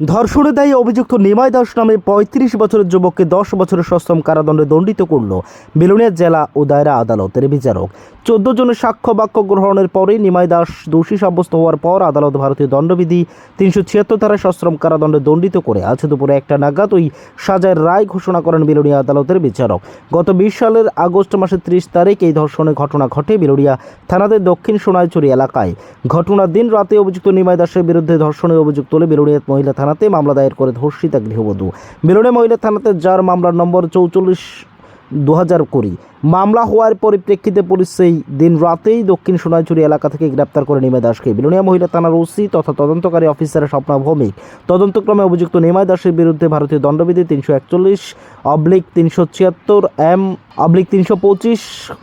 ধর্ষণে দায়ী অভিযুক্ত নিমাই দাস নামে পঁয়ত্রিশ বছরের যুবককে দশ বছরের সশ্রম কারাদণ্ডে দণ্ডিত করল বেলুনিয়া জেলা ও দায়রা আদালতের বিচারক। চোদ্দ জনের সাক্ষ্য বাক্য গ্রহণের পরে নিমাই দাস দোষী সাব্যস্ত হওয়ার পর আদালত ভারতীয় দণ্ডবিধি তিনশো ছিয়াত্তর ধারা সশ্রম কারাদণ্ডে দণ্ডিত করে আজ দুপুরে একটা নাগাদ ওই সাজার রায় ঘোষণা করেন বেলুনিয়া আদালতের বিচারক। গত বিশ সালের আগস্ট মাসের ত্রিশ তারিখ এই ধর্ষণের ঘটনা ঘটে বেলুড়িয়া থানাদের দক্ষিণ সোনাইচুরি এলাকায়। ঘটনার দিন রাতে অভিযুক্ত নিমাই দাসের বিরুদ্ধে ধর্ষণের অভিযোগ তুলে বেলুড়িয়া মহিলা থানাতে মামলা দায়ের করে ধর্ষিতা গৃহবধূ। বেলুড়িয়া মহিলা থানাতে যার মামলার নম্বর চৌচল্লিশ দু হাজার কুড়ি। মামলা হওয়ার পরিপ্রেক্ষিতে পুলিশ সেই দিন রাতেই দক্ষিণ সোনাইচুরি এলাকা থেকে গ্রেপ্তার করে নিমাই দাসকে। বিলোনিয়া মহিলা থানার ওসি তথা তদন্তকারী অফিসার স্বপ্না ভৌমিক। তদন্তক্রমে অভিযুক্ত নিমাই দাসের বিরুদ্ধে ভারতীয় দণ্ডবিধি তিনশো একচল্লিশ, অবলিক তিনশো ছিয়াত্তর, এম, অবলিক তিনশো পঁচিশ,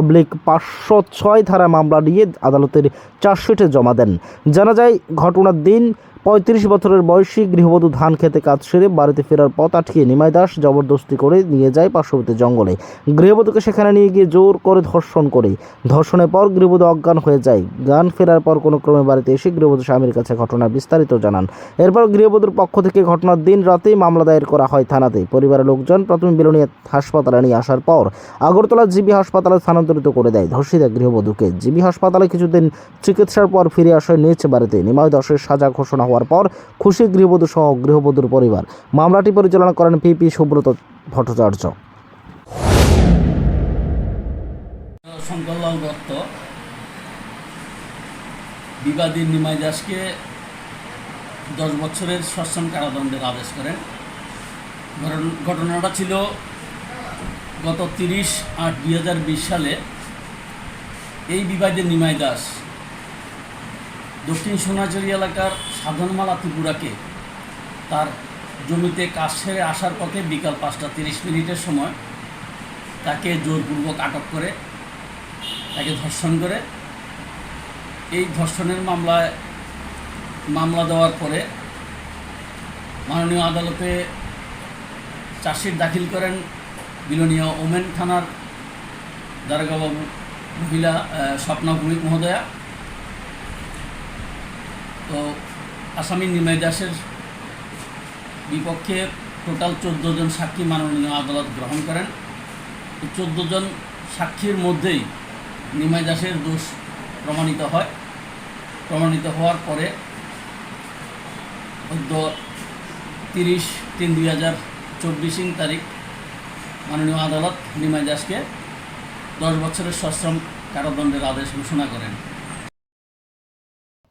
অবলিক পাঁচশো ছয় ধারা মামলা নিয়ে আদালতের চার্জশিটে জমা দেন। জানা যায়, ঘটনার দিন পঁয়ত্রিশ বছরের বয়সী গৃহবধূ ধান খেতে কাজ সেরে বাড়িতে ফেরার পথ আটকিয়ে নিমাই দাস জবরদস্তি করে নিয়ে যায় পার্শ্ববর্তী জঙ্গলে। গৃহবধূকে সেখানে নিয়ে গিয়ে জোর করে ধর্ষণ করে। ধর্ষণের পর গৃহবধূ অজ্ঞান হয়ে যায়। গান ফেরার পর কোনো ক্রমে বাড়িতে এসে গৃহবধূ স্বামীর কাছে ঘটনা বিস্তারিত জানান। এরপর গৃহবধূর পক্ষ থেকে ঘটনার দিন রাতেই মামলা দায়ের করা হয় থানাতে। পরিবারের লোকজন প্রথমে বিলোনিয়া হাসপাতালে নিয়ে আসার পর আগরতলা জিবি হাসপাতালে স্থানান্তরিত করে দেয় ধর্ষিতা গৃহবধূকে। জিবি হাসপাতালে কিছুদিন চিকিৎসার পর ফিরে আসে নিজ বাড়িতে। নিমাই দশের সাজা ঘোষণা হওয়ার পর খুশি গৃহবধূ সহ গৃহবধূর পরিবার। মামলাটি পরিচালনা করেন পিপি সুব্রত ভট্টাচার্য। শঙ্করলাল দত্ত বিবাদী নিমাই দাসকে দশ বছরের সশ্রম কারাদণ্ডের আদেশ করেন। ঘটনাটা ছিল গত তিরিশ আট দুই সালে। এই বিবাদী নিমাই দাস দক্ষিণ সোনাঝুরি এলাকার সাধনমালা ত্রিপুরাকে তার জমিতে কাজ সেরে আসার পথে বিকাল পাঁচটা তিরিশ মিনিটের সময় তাকে জোরপূর্বক আটক করে, তাকে ধর্ষণ করে। এই ধর্ষণের মামলায় মামলা দেওয়ার পরে মাননীয় আদালতে চার্জশিট দাখিল করেন বিলনীয় ওমেন থানার দারোগাবাবু, মহিলা স্বপ্না ভৌমিক মহোদয়া। তো আসামি নিমাই দাসের বিপক্ষে টোটাল চোদ্দ জন সাক্ষী মাননীয় আদালত গ্রহণ করেন। চোদ্দ জন সাক্ষীর মধ্যেই নিমাই দাসের দোষ প্রমাণিত হয়। প্রমাণিত হওয়ার পরে অদ্য তিরিশ তিন দুই হাজার চব্বিশ তারিখ মাননীয় আদালত নিমাই দাসকে দশ বছরের সশ্রম কারাদণ্ডের আদেশ ঘোষণা করেন।